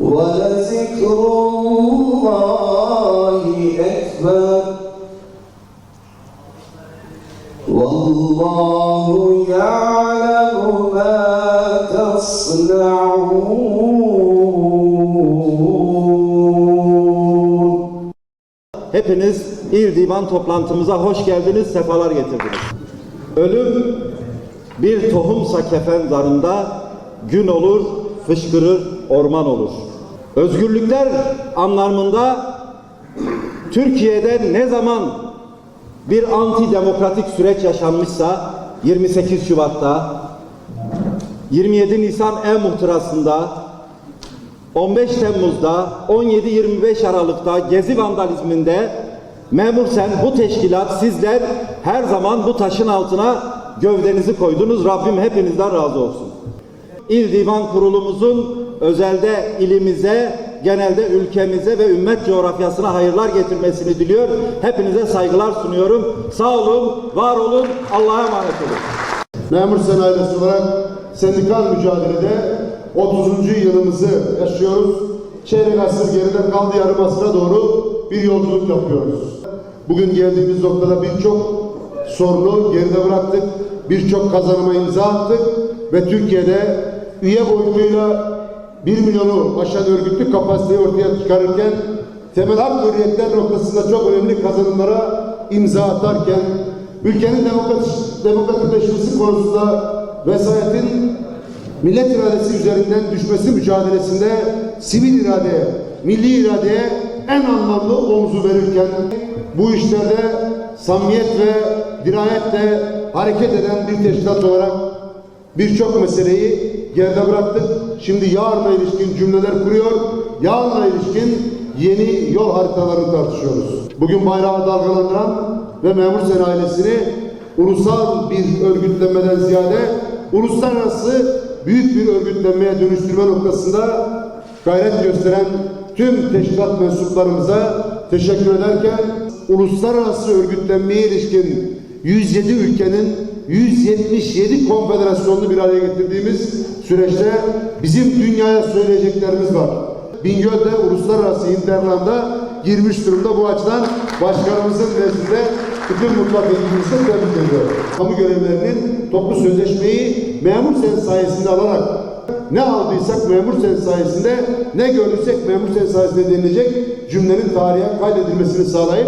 ولذكر الله أكبر والله يعلم ما تصنعون Hepiniz İl Divan toplantımıza hoş geldiniz, sefalar getirdiniz. Ölüm bir tohumsa kefen zarında gün olur, fışkırır, orman olur. Özgürlükler anlamında Türkiye'de ne zaman bir antidemokratik süreç yaşanmışsa 28 Şubat'ta 27 Nisan E-Muhtırası'nda 15 Temmuz'da 17-25 Aralık'ta Gezi vandalizminde memur sen bu teşkilat sizler her zaman bu taşın altına gövdenizi koydunuz. Rabbim hepinizden razı olsun. İl Divan Kurulumuzun özelde ilimize, genelde ülkemize ve ümmet coğrafyasına hayırlar getirmesini diliyor. Hepinize saygılar sunuyorum. Sağ olun, var olun, Allah'a emanet olun. Memur Sen olarak sendikal mücadelede 30. yılımızı yaşıyoruz. Çeyrek asır geride kaldı yarım asıra doğru bir yolculuk yapıyoruz. Bugün geldiğimiz noktada birçok sorunu geride bıraktık. Birçok kazanıma imza attık ve Türkiye'de üye boyutuyla 1 milyonu aşan örgütlük kapasiteyi ortaya çıkarırken temel hak hürriyetler noktasında çok önemli kazanımlara imza atarken ülkenin demokratik, demokratikleşmesi konusunda vesayetin millet iradesi üzerinden düşmesi mücadelesinde sivil iradeye, milli iradeye en anlamlı omzu verirken bu işlerde samimiyet ve dirayetle hareket eden bir teşkilat olarak birçok meseleyi geride bıraktık. Şimdi yarına ilişkin cümleler kuruyor, yarına ilişkin yeni yol haritalarını tartışıyoruz. Bugün bayrağı dalgalandıran ve memur sen ailesini ulusal bir örgütlenmeden ziyade uluslararası büyük bir örgütlenmeye dönüştürme noktasında gayret gösteren tüm teşkilat mensuplarımıza teşekkür ederken uluslararası örgütlenmeye ilişkin 107 ülkenin 177 konfederasyonunu bir araya getirdiğimiz süreçte bizim dünyaya söyleyeceklerimiz var. Bingöl'de uluslararası interlanda girmiş durumda bu açıdan başkanımızın nezdinde bütün mutlak ekibimizde tebrik ediyorum. Kamu görevlerinin toplu sözleşmeyi memur sen sayesinde alarak ne aldıysak memur sen sayesinde ne gördüysek memur sen sayesinde denilecek cümlenin tarihe kaydedilmesini sağlayıp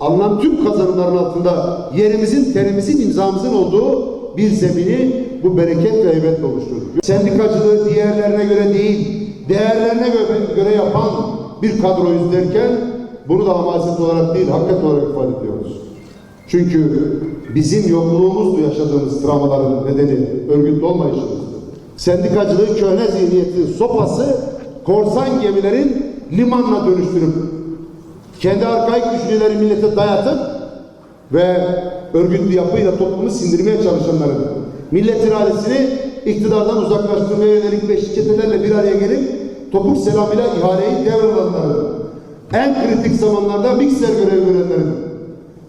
alınan tüm kazanımların altında yerimizin, terimizin, imzamızın olduğu bir zemini bu bereket ve heybetle oluşturduk. Sendikacılığı diğerlerine göre değil, değerlerine göre, göre yapan bir kadroyuz derken bunu da hamaset olarak değil, hakikat olarak ifade ediyoruz. Çünkü bizim yokluğumuzla yaşadığımız travmaların nedeni örgütlü olmayışımızdır. Sendikacılığı köhne zihniyetin sopası korsan gemilerin limanla dönüştürüp kendi arkaik düşünceleri millete dayatıp ve örgütlü yapıyla toplumu sindirmeye çalışanların millet iradesini iktidardan uzaklaştırmaya yönelik beşli çetelerle bir araya gelip topuk selamıyla ihaleyi devralanların en kritik zamanlarda mikser görev görenlerin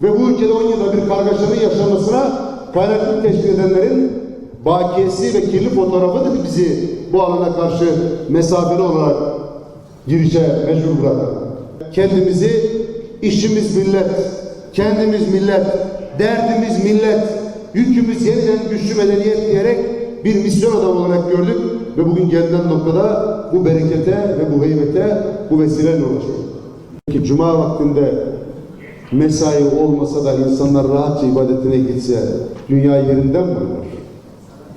ve bu ülkede 10 yılda bir kargaşanın yaşanmasına kaynaklık teşkil edenlerin bakiyesi ve kirli fotoğrafıdır bizi bu alana karşı mesafeli olarak girişe mecbur bırakan. Kendimizi işimiz millet, kendimiz millet, derdimiz millet, yükümüz yeniden güçlü medeniyet diyerek bir misyon adamı olarak gördük ve bugün gelinen noktada bu berekete ve bu heybete bu vesileyle ulaştık. Ki Cuma vaktinde mesai olmasa da insanlar rahatça ibadetine gitse dünya yerinden mi oynar?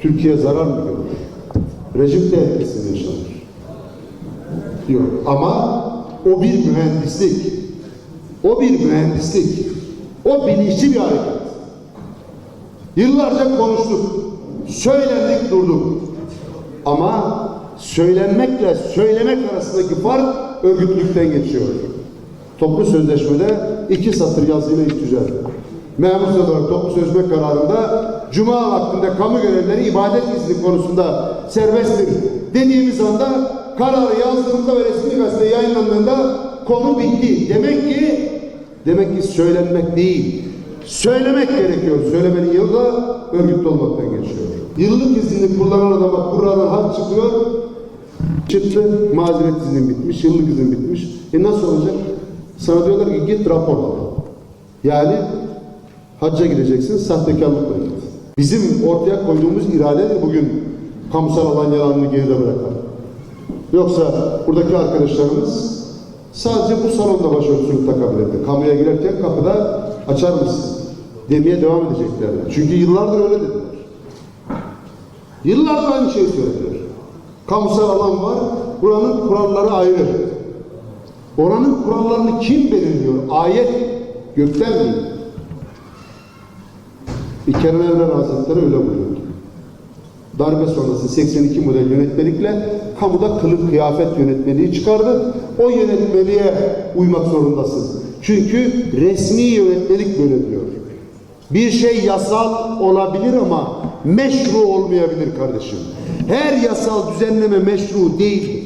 Türkiye zarar mı görür? Rejim tehlikesi mi yaşanır? Yok. Ama o bir mühendislik. O bir mühendislik. O bilinçli bir hareket. Yıllarca konuştuk. Söylendik durduk. Ama söylenmekle söylemek arasındaki fark örgütlülükten geçiyor. Toplu sözleşmede iki satır yazıyla düzeldi. Memur olarak toplu sözleşme kararında Cuma vaktinde kamu görevlileri ibadet izni konusunda serbesttir dediğimiz anda kararı yazdığımızda ve resmi gazete yayınlandığında konu bitti. Demek ki demek ki söylenmek değil, söylemek gerekiyor. Söylemenin yolu da örgütlü olmaktan geçiyor. Yıllık izinli kullanan adama Kur'an'dan hak çıkıyor. Çıktı, mazeret iznin bitmiş, yıllık izin bitmiş. E nasıl olacak? Sana diyorlar ki git rapor al. Yani hacca gideceksin, sahtekarlıkla git. Bizim ortaya koyduğumuz iradedir bugün kamusal alan yalanını geride bırakan. Yoksa buradaki arkadaşlarımız sadece bu salonda başörtüsünü takabilirdi. Kamuya girerken kapıda açar mısın demeye devam edeceklerdi. Çünkü yıllardır öyle dediler. Yıllardır aynı şeyi söylediler. Kamusal alan var, buranın kuralları ayrı. Oranın kurallarını kim belirliyor? Ayet gökten mi? İlker Evren Hazretleri öyle buyuruyor. Darbe sonrası 82 model yönetmelikle kamuda kılık kıyafet yönetmeliği çıkardı. O yönetmeliğe uymak zorundasın. Çünkü resmi yönetmelik böyle diyor. Bir şey yasal olabilir ama meşru olmayabilir kardeşim. Her yasal düzenleme meşru değildir.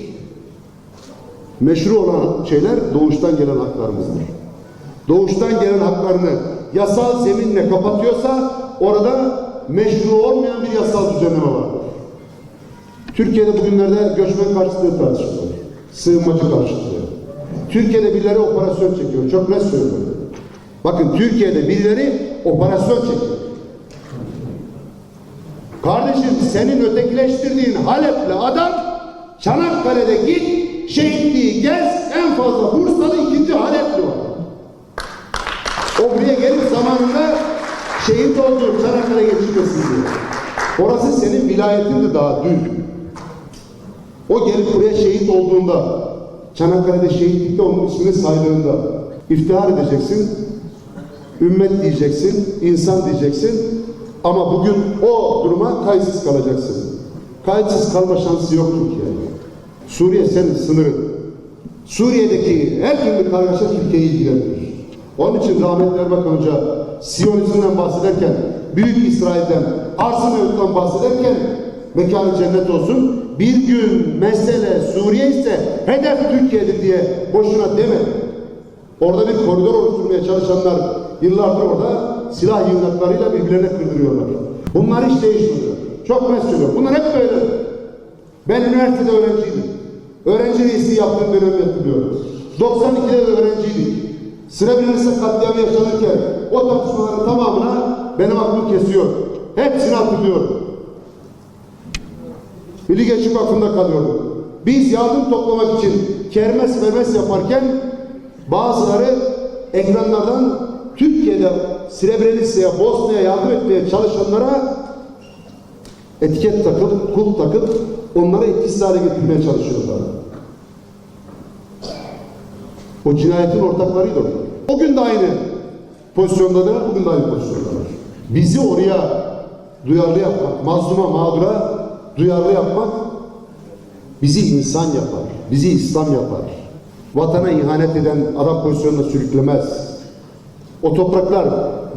Meşru olan şeyler doğuştan gelen haklarımızdır. Doğuştan gelen haklarını yasal zeminle kapatıyorsa orada meşru olmayan bir yasal düzenleme vardır. Türkiye'de bugünlerde göçmen karşıtlığı tartışılıyor. Sığınmacı karşıtlığı. Türkiye'de birileri operasyon çekiyor. Çok net söylüyorum. Bakın Türkiye'de birileri operasyon çekiyor. Kardeşim senin ötekileştirdiğin Halep'li adam Çanakkale'de git şehitliği gez en fazla Bursa'da ikinci Halep'li var. O buraya gelip zamanında şehit oldu Çanakkale geçirmesin diye. Orası senin vilayetindi daha dün. O gelip buraya şehit olduğunda Çanakkale'de şehitlikte onun ismini saydığında iftihar edeceksin. Ümmet diyeceksin, insan diyeceksin. Ama bugün o duruma kayıtsız kalacaksın. Kayıtsız kalma şansı yok Türkiye'ye. Suriye senin sınırın. Suriye'deki her türlü kargaşa Türkiye'yi ilgilendirir. Onun için rahmetli Erbakan Hoca Siyonizm'den bahsederken, Büyük İsrail'den, arz mevzudan bahsederken mekanı cennet olsun. Bir gün mesele Suriye ise hedef Türkiye'dir diye boşuna deme. Orada bir koridor oluşturmaya çalışanlar yıllardır orada silah yığınaklarıyla birbirlerine kırdırıyorlar. Bunlar hiç değişmiyor. Çok net söylüyorum. Bunlar hep böyle. Ben üniversitede öğrenciydim. Öğrenci reisliği yaptığım dönemi hatırlıyorum. 92'de de öğrenciydik. Srebrenica katliamı yaşanırken o tartışmaların tamamına benim aklım kesiyor. Hepsini hatırlıyorum. Milli Geçim Vakfı'nda kalıyordum. Biz yardım toplamak için kermes mermes yaparken bazıları ekranlardan Türkiye'de Srebrenica'ya, Bosna'ya yardım etmeye çalışanlara etiket takıp, kul takıp onları etkisiz hale getirmeye çalışıyorlar. O cinayetin ortaklarıydı o. Gün de aynı pozisyondadılar, bugün de aynı pozisyondalar. Bizi oraya duyarlı yapmak, mazluma, mağdura duyarlı yapmak bizi insan yapar, bizi İslam yapar. Vatana ihanet eden adam pozisyonuna sürüklemez. O topraklar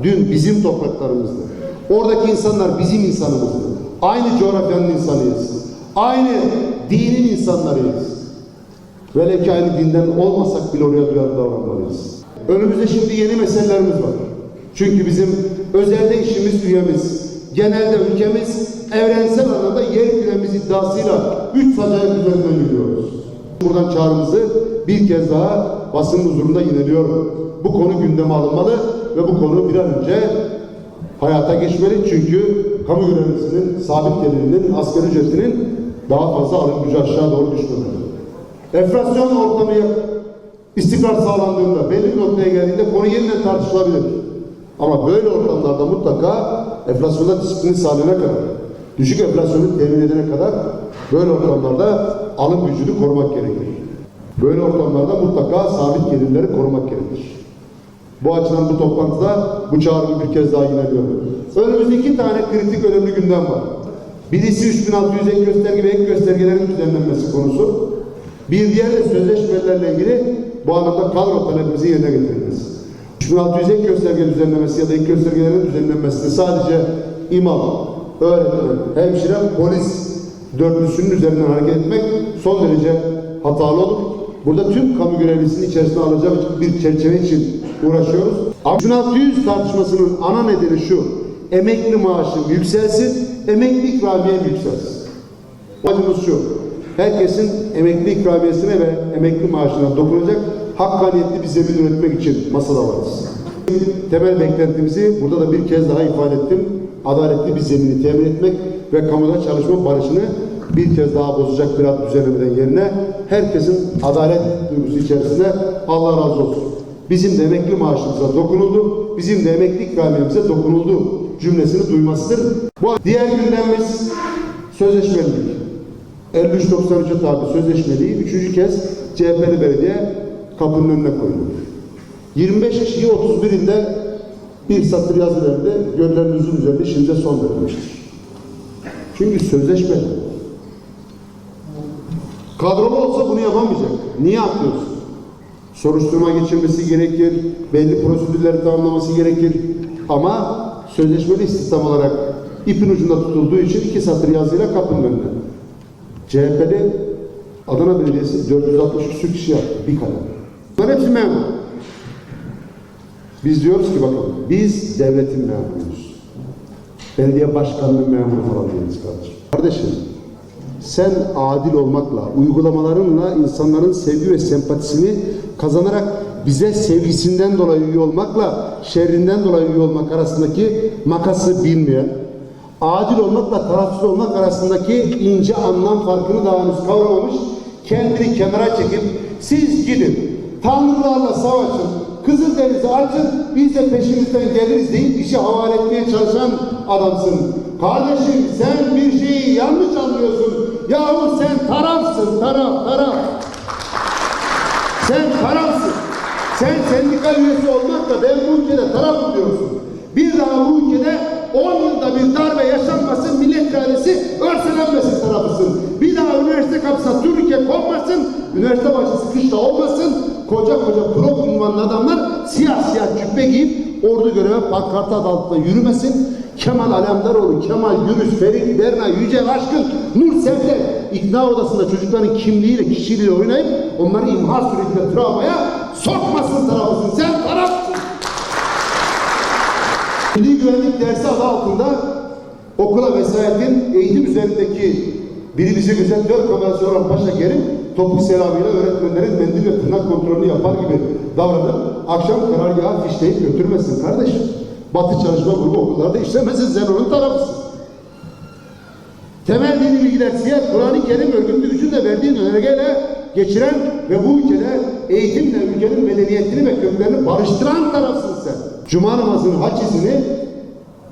dün bizim topraklarımızdı. Oradaki insanlar bizim insanımızdı. Aynı coğrafyanın insanıyız. Aynı dinin insanlarıyız. Velev ki aynı dinden olmasak bile oraya duyarlı davranmalıyız. Önümüzde şimdi yeni meselelerimiz var. Çünkü bizim özelde işimiz üyemiz. Genelde ülkemiz evrensel anlamda yer küremiz iddiasıyla üç sacayı üzerinden yürüyoruz. Buradan çağrımızı bir kez daha basın huzurunda yineliyorum. Bu konu gündeme alınmalı ve bu konu bir an önce hayata geçmeli. Çünkü kamu görevlisinin sabit gelirinin, asgari ücretinin daha fazla alım gücü aşağı doğru düşmemeli. Enflasyon ortamı istikrar sağlandığında, belli bir noktaya geldiğinde konu yeniden tartışılabilir. Ama böyle ortamlarda mutlaka enflasyonda disiplini sağlayana kadar, düşük enflasyonu temin edene kadar böyle ortamlarda alım gücünü korumak gerekir. Böyle ortamlarda mutlaka sabit gelirleri korumak gerekir. Bu açıdan bu toplantıda bu çağrımı bir kez daha yineliyorum. Önümüzde iki tane kritik önemli gündem var. Birisi 3600 ek gösterge ve ek göstergelerin düzenlenmesi konusu. Bir diğer de sözleşmelerle ilgili bu anlamda kadro talebimizi yerine getirmemiz. 3600 ek gösterge düzenlemesi ya da ek göstergelerin düzenlenmesi sadece imam, öğretmen, hemşire, polis dörtlüsünün üzerinden hareket etmek son derece hatalı olur. Burada tüm kamu görevlisinin içerisine alacak bir çerçeve için uğraşıyoruz. Ama 3600 tartışmasının ana nedeni şu. Emekli maaşım yükselsin, emekli ikramiyem yükselsin. Amacımız şu. Herkesin emekli ikramiyesine ve emekli maaşına dokunacak hakkaniyetli bir zemin üretmek için masada varız. Temel beklentimizi burada da bir kez daha ifade ettim. Adaletli bir zemini temin etmek ve kamuda çalışma barışını bir kez daha bozacak bir ad düzenlemeden yerine herkesin adalet duygusu içerisinde Allah razı olsun. Bizim de emekli maaşımıza dokunuldu, bizim de emekli ikramiyemize dokunuldu cümlesini duymasıdır. Bu diğer gündemimiz sözleşmelilik. 53-93'e tabi sözleşmeliği üçüncü kez CHP'li belediye kapının önüne koydu. 25 kişiyi 31'inde bir satır yazı verdi. Göllerinizin üzerinde şimdi son verilmiştir. Çünkü sözleşmeli. Kadrolu olsa bunu yapamayacak. Niye yapıyorsun? Soruşturma geçirmesi gerekir, belli prosedürleri tamamlaması gerekir. Ama sözleşmeli istihdam olarak ipin ucunda tutulduğu için iki satır yazıyla kapının önüne. CHP'li Adana Belediyesi 460 küsur kişi yaptı bir kalem. Bunlar hepsi memur. Biz diyoruz ki bakın biz devletin memuruyuz. Belediye başkanlığı memuru falan değiliz kardeşim. Kardeşim sen adil olmakla, uygulamalarınla insanların sevgi ve sempatisini kazanarak bize sevgisinden dolayı üye olmakla şerrinden dolayı üye olmak arasındaki makası bilmeyen, adil olmakla tarafsız olmak arasındaki ince anlam farkını daha henüz kavramamış, kendini kenara çekip siz gidin, tanrılarla savaşın, Kızıldeniz'i açın, biz de peşinizden geliriz deyip işi havale etmeye çalışan adamsın. Kardeşim sen bir şeyi yanlış anlıyorsun. Yahu sen tarafsın, taraf, taraf. Sen tarafsın. Sen sendika üyesi olmakla ben bu ülkede tarafım diyorsun. Bir daha bu ülkede 10 yılda bir darbe yaşanmasın, millet iradesi örselenmesin tarafısın. Bir daha üniversite kapısına Türkiye konmasın, üniversite başı sıkışta olmasın, koca koca pro ünvanlı adamlar siyah siyah cübbe giyip ordu göreve pankarta altında yürümesin. Kemal Alemdaroğlu, Kemal Yürüs, Ferit Berna, Yücel Aşkın, Nur Sevde ikna odasında çocukların kimliğiyle, kişiliğiyle oynayıp onları imha sürecinde travmaya sokmasın tarafısın. Sen. Milli Güvenlik dersi adı altında okula vesayetin eğitim üzerindeki biri bizi gözetliyor kamerası olan Paşa Kerim topuk selamıyla öğretmenlerin mendil ve tırnak kontrolünü yapar gibi davranıp akşam karargaha fişleyip götürmesin kardeşim. Batı çalışma grubu okullarda işlemesin sen onun tarafısın. Temel dini bilgiler siyah Kur'an-ı Kerim örgütlü gücün de verdiği önergeyle geçiren ve bu ülkede eğitimle ülkenin medeniyetini ve köklerini barıştıran tarafsın sen. Cuma namazının haç izini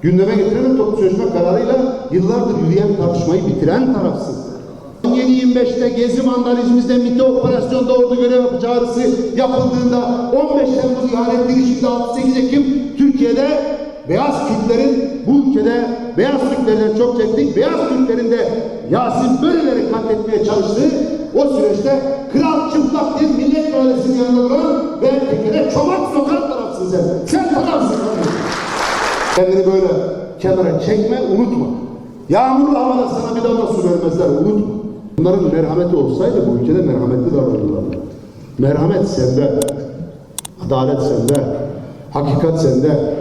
gündeme getiren toplu sözleşme kararıyla yıllardır yürüyen tartışmayı bitiren tarafsın. 17-25'te Gezi vandalizmizde MİT'e operasyonda ordu görev çağrısı yapıldığında 15 Temmuz ihanet girişimde 68 Ekim Türkiye'de beyaz Kürtlerin bu ülkede beyaz Türklerden çok çektik. Beyaz Türklerin de Yasin Böreleri katletmeye çalıştığı o süreçte kral çıplak diye millet iradesinin yanında duran ve tekere çomak tarafsın sen. Sen tarafsın. Kendini böyle kenara çekme, unutma. Yağmurlu havada sana bir damla su vermezler, unutma. Bunların merhameti olsaydı bu ülkede merhametli davranırlardı. Merhamet sende, adalet sende, hakikat sende.